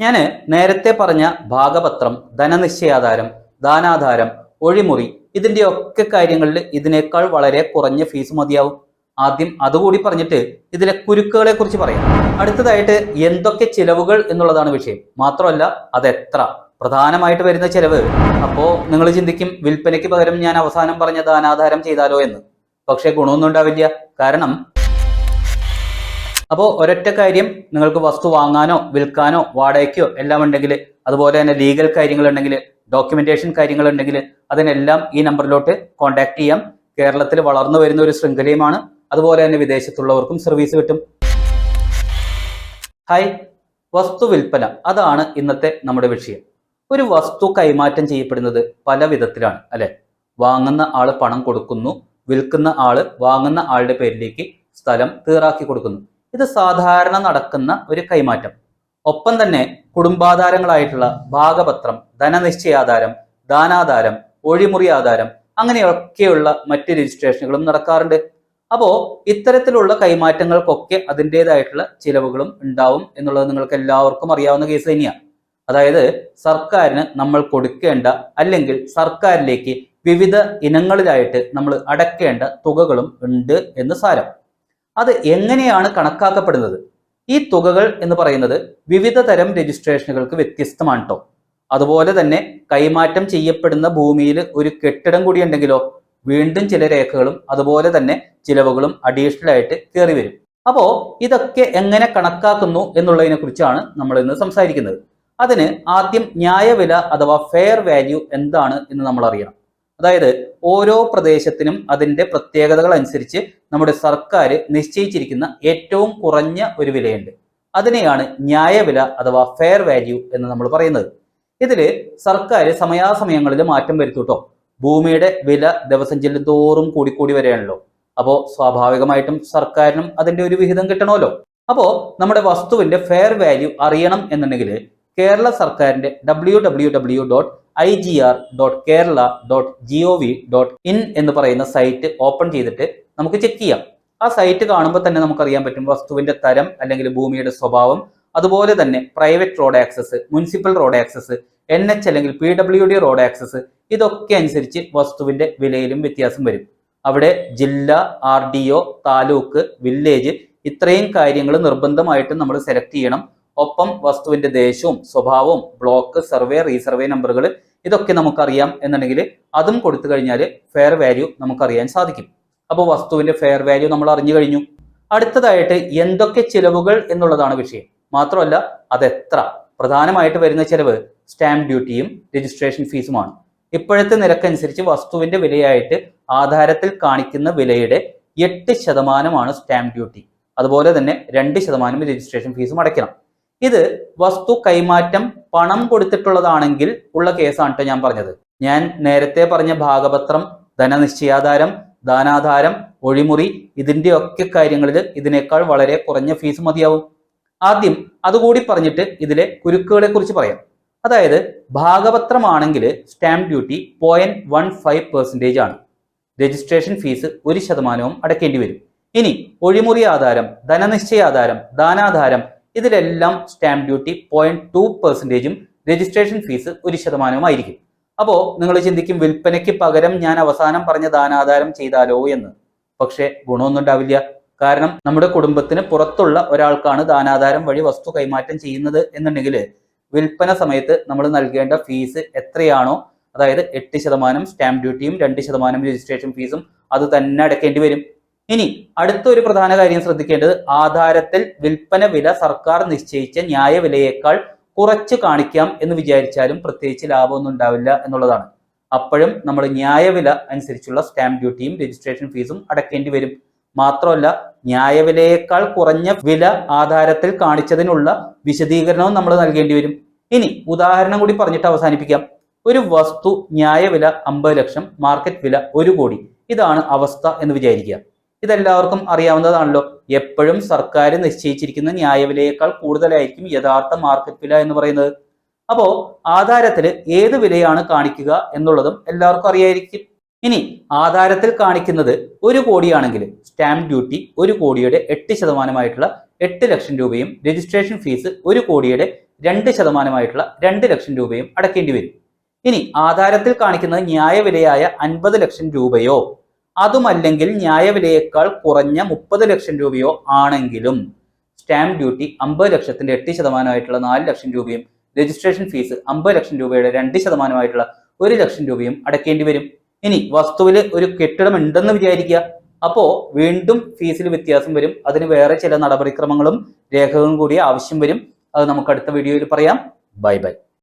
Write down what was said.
ഞാൻ നേരത്തെ പറഞ്ഞ ഭാഗപത്രം ധനനിശ്ചയാധാരം ദാനാധാരം ഒഴിമുറി ഇതിന്റെ ഒക്കെ കാര്യങ്ങളിൽ ഇതിനേക്കാൾ വളരെ കുറഞ്ഞ ഫീസ് മതിയാവും. ആദ്യം അതുകൂടി പറഞ്ഞിട്ട് ഇതിലെ കുരുക്കുകളെ കുറിച്ച് പറയാം. അടുത്തതായിട്ട് എന്തൊക്കെ ചിലവുകൾ എന്നുള്ളതാണ് വിഷയം. മാത്രമല്ല അതെത്ര പ്രധാനമായിട്ട് വരുന്ന ചിലവ്. അപ്പോൾ നിങ്ങൾ ചിന്തിക്കും വിൽപ്പനയ്ക്ക് പകരം ഞാൻ അവസാനം പറഞ്ഞ ദാനാധാരം ചെയ്താലോ എന്ന്. പക്ഷേ ഗുണമൊന്നും ഉണ്ടാവില്ല. കാരണം അപ്പോൾ ഒരൊറ്റ കാര്യം നിങ്ങൾക്ക് വസ്തു വാങ്ങാനോ വിൽക്കാനോ വാടകയ്ക്കോ എല്ലാം ഉണ്ടെങ്കിൽ അതുപോലെ തന്നെ ലീഗൽ കാര്യങ്ങളുണ്ടെങ്കിൽ ഡോക്യുമെന്റേഷൻ കാര്യങ്ങളുണ്ടെങ്കിൽ അതിനെല്ലാം ഈ നമ്പറിലോട്ട് കോൺടാക്ട് ചെയ്യാം. കേരളത്തിൽ വളർന്നു വരുന്ന ഒരു ശൃംഖലയുമാണ്. അതുപോലെ തന്നെ വിദേശത്തുള്ളവർക്കും സർവീസ് കിട്ടും. ഹായ് വസ്തു വിൽപ്പന. അതാണ് ഇന്നത്തെ നമ്മുടെ വിഷയം. ഒരു വസ്തു കൈമാറ്റം ചെയ്യപ്പെടുന്നത് പല വിധത്തിലാണ് അല്ലെ? വാങ്ങുന്ന ആൾ പണം കൊടുക്കുന്നു വിൽക്കുന്ന ആൾ വാങ്ങുന്ന ആളുടെ പേരിലേക്ക് സ്ഥലം തീറാക്കി കൊടുക്കുന്നു. ഇത് സാധാരണ നടക്കുന്ന ഒരു കൈമാറ്റം. ഒപ്പം തന്നെ കുടുംബാധാരങ്ങളായിട്ടുള്ള ഭാഗപത്രം ധനനിശ്ചയാധാരം ദാനാധാരം ഒഴിമുറി ആധാരം അങ്ങനെയൊക്കെയുള്ള മറ്റ് രജിസ്ട്രേഷനുകളും നടക്കാറുണ്ട്. അപ്പോൾ ഇത്തരത്തിലുള്ള കൈമാറ്റങ്ങൾക്കൊക്കെ അതിന്റെതായിട്ടുള്ള ചിലവുകളും ഉണ്ടാവും എന്നുള്ളത് നിങ്ങൾക്ക് എല്ലാവർക്കും അറിയാവുന്ന കേസ് തന്നെയാണ് അതായത് സർക്കാരിന് നമ്മൾ കൊടുക്കേണ്ട അല്ലെങ്കിൽ സർക്കാരിലേക്ക് വിവിധ ഇനങ്ങളിലായിട്ട് നമ്മൾ അടക്കേണ്ട തുകകളും ഉണ്ട് എന്ന് സാരം. അത് എങ്ങനെയാണ് കണക്കാക്കപ്പെടുന്നത്? ഈ തുകകൾ എന്ന് പറയുന്നത് വിവിധ തരം രജിസ്ട്രേഷനുകൾക്ക് വ്യത്യസ്തമാണ് അതുപോലെ തന്നെ കൈമാറ്റം ചെയ്യപ്പെടുന്ന ഭൂമിയിൽ ഒരു കെട്ടിടം കൂടി ഉണ്ടെങ്കിലോ വീണ്ടും ചില രേഖകളും അതുപോലെ തന്നെ ചിലവുകളും അഡീഷണൽ ആയിട്ട് കയറി വരും. അപ്പോൾ ഇതൊക്കെ എങ്ങനെ കണക്കാക്കുന്നു എന്നുള്ളതിനെ കുറിച്ചാണ് നമ്മൾ ഇന്ന് സംസാരിക്കുന്നത്. അതിന് ആദ്യം ന്യായവില അഥവാ ഫെയർ വാല്യൂ എന്താണ് എന്ന് നമ്മൾ അറിയണം. അതായത് ഓരോ പ്രദേശത്തിനും അതിന്റെ പ്രത്യേകതകൾ അനുസരിച്ച് നമ്മുടെ സർക്കാർ നിശ്ചയിച്ചിരിക്കുന്ന ഏറ്റവും കുറഞ്ഞ ഒരു വിലയുണ്ട്. അതിനെയാണ് ന്യായവില അഥവാ ഫെയർ വാല്യൂ എന്ന് നമ്മൾ പറയുന്നത്. ഇതിൽ സർക്കാർ സമയാസമയങ്ങളിൽ മാറ്റം വരുത്തൂട്ടോ. ഭൂമിയുടെ വില ദിവസം ചെല്ലുന്തോറും കൂടിക്കൂടി വരികയാണല്ലോ അപ്പോൾ സ്വാഭാവികമായിട്ടും സർക്കാരിനും അതിന്റെ ഒരു വിഹിതം കിട്ടണമല്ലോ. അപ്പോൾ നമ്മുടെ വസ്തുവിന്റെ ഫെയർ വാല്യൂ അറിയണം എന്നുണ്ടെങ്കിൽ കേരള സർക്കാരിന്റെ W W W dot I G R dot Kerala dot G O V dot in എന്ന് പറയുന്ന സൈറ്റ് ഓപ്പൺ ചെയ്തിട്ട് നമുക്ക് ചെക്ക് ചെയ്യാം. ആ സൈറ്റ് കാണുമ്പോൾ തന്നെ നമുക്കറിയാൻ പറ്റും വസ്തുവിന്റെ തരം അല്ലെങ്കിൽ ഭൂമിയുടെ സ്വഭാവം അതുപോലെ തന്നെ private road access municipal road access N H അല്ലെങ്കിൽ P W D road access ഇതൊക്കെ അനുസരിച്ച് വസ്തുവിന്റെ വിലയിലും വ്യത്യാസം വരും. അവിടെ ജില്ല R D O taluk village ഇത്രയും കാര്യങ്ങൾ നിർബന്ധമായിട്ടും നമ്മൾ സെലക്ട് ചെയ്യണം. ഒപ്പം വസ്തുവിന്റെ ദേശവും സ്വഭാവവും ബ്ലോക്ക് സർവേ റീസർവേ നമ്പറുകൾ ഇതൊക്കെ നമുക്കറിയാം എന്നുണ്ടെങ്കിൽ അതും കൊടുത്തു കഴിഞ്ഞാൽ ഫെയർ വാല്യൂ നമുക്കറിയാൻ സാധിക്കും. അപ്പോൾ വസ്തുവിന്റെ ഫെയർ വാല്യൂ നമ്മൾ അറിഞ്ഞു കഴിഞ്ഞു. അടുത്തതായിട്ട് എന്തൊക്കെ ചിലവുകൾ എന്നുള്ളതാണ് വിഷയം. മാത്രമല്ല അതെത്ര? പ്രധാനമായിട്ട് വരുന്ന ചിലവ് സ്റ്റാമ്പ് ഡ്യൂട്ടിയും രജിസ്ട്രേഷൻ ഫീസുമാണ് ഇപ്പോഴത്തെ നിരക്കനുസരിച്ച് വസ്തുവിന്റെ വിലയായിട്ട് ആധാരത്തിൽ കാണിക്കുന്ന വിലയുടെ എട്ട് ശതമാനമാണ് സ്റ്റാമ്പ് ഡ്യൂട്ടി അതുപോലെ തന്നെ രണ്ട് ശതമാനം രജിസ്ട്രേഷൻ ഫീസും അടയ്ക്കണം. ഇത് വസ്തു കൈമാറ്റം പണം കൊടുത്തിട്ടുള്ളതാണെങ്കിൽ ഉള്ള കേസാണ് ഞാൻ പറഞ്ഞത്. ഞാൻ നേരത്തെ പറഞ്ഞ ഭാഗപത്രം ധനനിശ്ചയാധാരം ദാനാധാരം ഒഴിമുറി ഇതിന്റെ ഒക്കെ കാര്യങ്ങളിൽ ഇതിനേക്കാൾ വളരെ കുറഞ്ഞ ഫീസ് മതിയാവും. ആദ്യം അതുകൂടി പറഞ്ഞിട്ട് ഇതിലെ കുരുക്കുകളെ കുറിച്ച് പറയാം. അതായത് ഭാഗപത്രമാണെങ്കിൽ stamp duty point one five percentage ആണ്. രജിസ്ട്രേഷൻ ഫീസ് ഒരു ശതമാനവും അടയ്ക്കേണ്ടി വരും. ഇനി ഒഴിമുറി ആധാരം ധനനിശ്ചയാധാരം ദാനാധാരം ഇതിലെല്ലാം സ്റ്റാമ്പ് ഡ്യൂട്ടി പോയിന്റ് ടു പെർസെന്റേജും രജിസ്ട്രേഷൻ ഫീസ് ഒരു ശതമാനവുമായിരിക്കും അപ്പോൾ നിങ്ങൾ ചിന്തിക്കും വിൽപ്പനയ്ക്ക് പകരം ഞാൻ അവസാനം പറഞ്ഞ ദാനാധാരം ചെയ്താലോ എന്ന്. പക്ഷേ ഗുണമൊന്നും ഉണ്ടാവില്ല. കാരണം നമ്മുടെ കുടുംബത്തിന് പുറത്തുള്ള ഒരാൾക്കാണ് ദാനാധാരം വഴി വസ്തു കൈമാറ്റം ചെയ്യുന്നത് എന്നുണ്ടെങ്കിൽ വിൽപ്പന സമയത്ത് നമ്മൾ നൽകേണ്ട ഫീസ് എത്രയാണോ അതായത് എട്ട് ശതമാനം സ്റ്റാമ്പ് ഡ്യൂട്ടിയും രണ്ട് ശതമാനം രജിസ്ട്രേഷൻ ഫീസും അത് തന്നെ അടയ്ക്കേണ്ടി വരും. ഇനി അടുത്തൊരു പ്രധാന കാര്യം ശ്രദ്ധിക്കേണ്ടത് ആധാരത്തിൽ വിൽപ്പന വില സർക്കാർ നിശ്ചയിച്ച ന്യായ വിലയേക്കാൾ കുറച്ച് കാണിക്കാം എന്ന് വിചാരിച്ചാലും പ്രത്യേകിച്ച് ലാഭമൊന്നും ഉണ്ടാവില്ല എന്നുള്ളതാണ്. അപ്പോഴും നമ്മൾ ന്യായവില അനുസരിച്ചുള്ള സ്റ്റാമ്പ് ഡ്യൂട്ടിയും രജിസ്ട്രേഷൻ ഫീസും അടക്കേണ്ടി വരും. മാത്രമല്ല ന്യായവിലയേക്കാൾ കുറഞ്ഞ വില ആധാരത്തിൽ കാണിച്ചതിനുള്ള വിശദീകരണവും നമ്മൾ നൽകേണ്ടി വരും. ഇനി ഉദാഹരണം കൂടി പറഞ്ഞിട്ട് അവസാനിപ്പിക്കാം. ഒരു വസ്തു ന്യായവില അമ്പത് ലക്ഷം മാർക്കറ്റ് വില ഒരു കോടി. ഇതാണ് അവസ്ഥ എന്ന് വിചാരിക്കുക. ഇതെല്ലാവർക്കും അറിയാവുന്നതാണല്ലോ. എപ്പോഴും സർക്കാർ നിശ്ചയിച്ചിരിക്കുന്ന ന്യായവിലയേക്കാൾ കൂടുതലായിരിക്കും യഥാർത്ഥ മാർക്കറ്റ് വില എന്ന് പറയുന്നത്. അപ്പോ ആധാരത്തിൽ ഏത് വിലയാണ് കാണിക്കുക എന്നുള്ളതും എല്ലാവർക്കും അറിയായിരിക്കും. ഇനി ആധാരത്തിൽ കാണിക്കുന്നത് ഒരു കോടിയാണെങ്കിൽ സ്റ്റാമ്പ് ഡ്യൂട്ടി ഒരു കോടിയുടെ എട്ട് ശതമാനമായിട്ടുള്ള എട്ട് ലക്ഷം രൂപയും രജിസ്ട്രേഷൻ ഫീസ് ഒരു കോടിയുടെ രണ്ട് ശതമാനമായിട്ടുള്ള രണ്ട് ലക്ഷം രൂപയും അടക്കേണ്ടി വരും. ഇനി ആധാരത്തിൽ കാണിക്കുന്നത് ന്യായവിലയായ അൻപത് ലക്ഷം രൂപയോ അതുമല്ലെങ്കിൽ ന്യായവിലയേക്കാൾ കുറഞ്ഞ മുപ്പത് ലക്ഷം രൂപയോ ആണെങ്കിലും സ്റ്റാമ്പ് ഡ്യൂട്ടി അമ്പത് ലക്ഷത്തിന്റെ എട്ട് ശതമാനമായിട്ടുള്ള നാല് ലക്ഷം രൂപയും രജിസ്ട്രേഷൻ ഫീസ് അമ്പത് ലക്ഷം രൂപയുടെ രണ്ട് ശതമാനമായിട്ടുള്ള ഒരു ലക്ഷം രൂപയും അടക്കേണ്ടി വരും. ഇനി വസ്തുവിൽ ഒരു കെട്ടിടം ഉണ്ടെന്ന് വിചാരിക്കുക. അപ്പോ വീണ്ടും ഫീസിൽ വ്യത്യാസം വരും. അതിന് വേറെ ചില നടപടിക്രമങ്ങളും രേഖകളും കൂടി ആവശ്യം വരും. അത് നമുക്ക് അടുത്ത വീഡിയോയിൽ പറയാം. Bye bye.